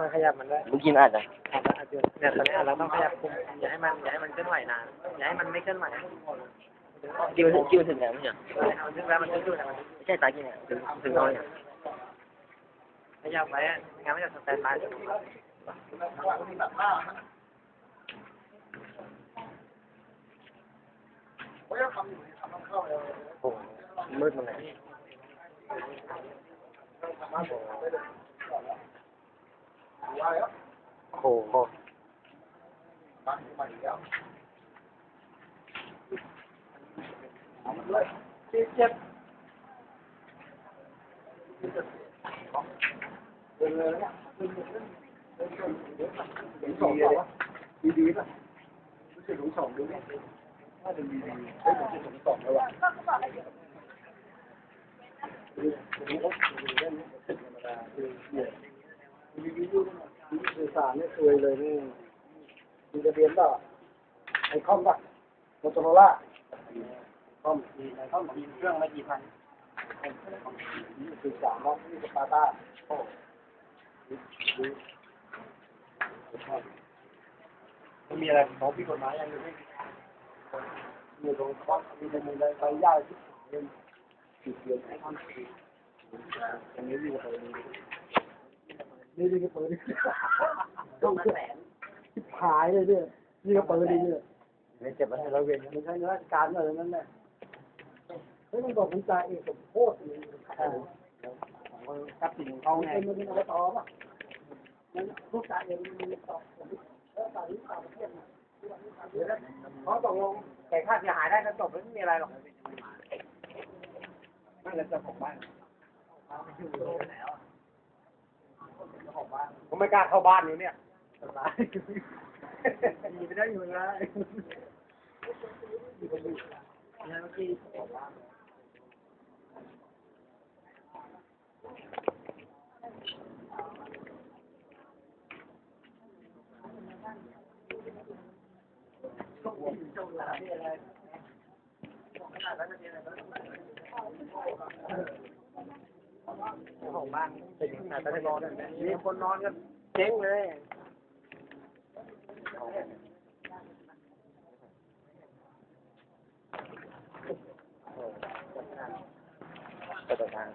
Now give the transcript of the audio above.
ค่อยๆขยับมันด้วยเมื่อกี้มันอาจจะอาจจะอาจจะเนี่ยตอนนี้เราต้องขยับคุมอย่าให้มันอย่าให้มันเคลื่อนไหวนานอย่าให้มันไม่เคลื่อนไหวกิ้วถึงกิ้วถึงแล้วไม่ใช่มันถึงแล้วมันถึงอยู่แล้วมันไม่ใช่ตากี้เนี่ยถึงถึงน้อยเนี่ยขยับไว้อะไม่งั้นมันจะสแตนบายโอ้โหมืดมันเลย โอ้โหเจ็บสองป่ะดีดีป่ะรู้สึกหลงสองดูเนี่ยน่าจะดีดีเฮ้ยผมจะหลงสองแล้วว่ะดูดูเขาดูเล่นธรรมดาดูเนี่ยดีดีดูดีสื่อสารเนี่ยสวยเลยนี่มีทะเบียนป่ะไอคอมป่ะโมโตโรล่าคอมมีไอคอมมีเครื่องไม่กี่พันสื่อสารเนาะนี่สปาร์ต้าโอ้ดูดูมันมีอะไรของผิดกฎหมายอย่างหนึงไหมมีตรงคอนมีในมือในใบยาที่เงินติดเงินให้ทำสิอันนี้ดีกว่าเปิด นี่ดีกว่าเปิดต้องแสนหายเลยเนี่ยนี่ก็เปิดดีเนี่ยไม่เจ็บมันเราเวียนมันใช้ราชการอะไรนั่นแหละเฮ้ยมันบอกคุณจ่ายเองสมโพธิทรัพย์สินของเขาไงมันเป็นอะไรต่อป่ะมันลูกจ่ายเองมันต่อแล้วจ่ายที่ต่างประเทศเขาตกลงแต่ค่าเสียหายได้ก็จบไม่มีอะไรหรอกนั่นแหละเจ้าของบ้านผม ไม่กล้าเข้าบ้านนี้เนี่ยสบายมีไม่ได้อยู่แล้วเนี่ยเมื่อกี้บอกว่าของ ของบ้านเป็นขนาดตะนอนมีคนนอนกันเจ๊งเลยก็ต่อทาง